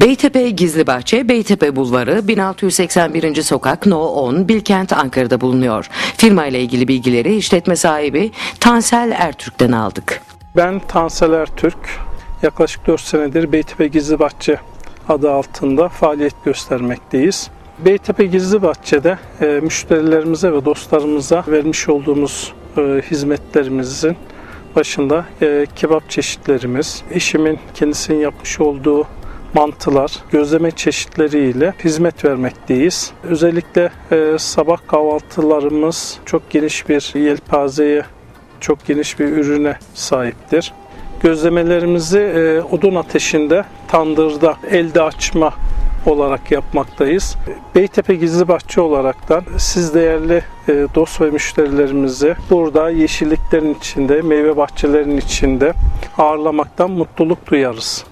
Beytepe Gizlibahçe, Beytepe Bulvarı, 1681. Sokak, No 10, Bilkent, Ankara'da bulunuyor. Firma ile ilgili bilgileri işletme sahibi Tansel Ertürk'ten aldık. Ben Tansel Ertürk. Yaklaşık 4 senedir Beytepe Gizlibahçe adı altında faaliyet göstermekteyiz. Beytepe Gizlibahçe'de e, müşterilerimize ve dostlarımıza vermiş olduğumuz e, hizmetlerimizin başında e, kebap çeşitlerimiz, eşimin kendisinin yapmış olduğu mantılar, gözleme çeşitleriyle hizmet vermekteyiz. Özellikle e, sabah kahvaltılarımız çok geniş bir yelpazeye, çok geniş bir ürüne sahiptir. Gözlemelerimizi e, odun ateşinde, tandırda, elde açma olarak yapmaktayız. Beytepe Gizlibahçe olaraktan siz değerli e, dost ve müşterilerimizi burada yeşilliklerin içinde, meyve bahçelerinin içinde ağırlamaktan mutluluk duyarız.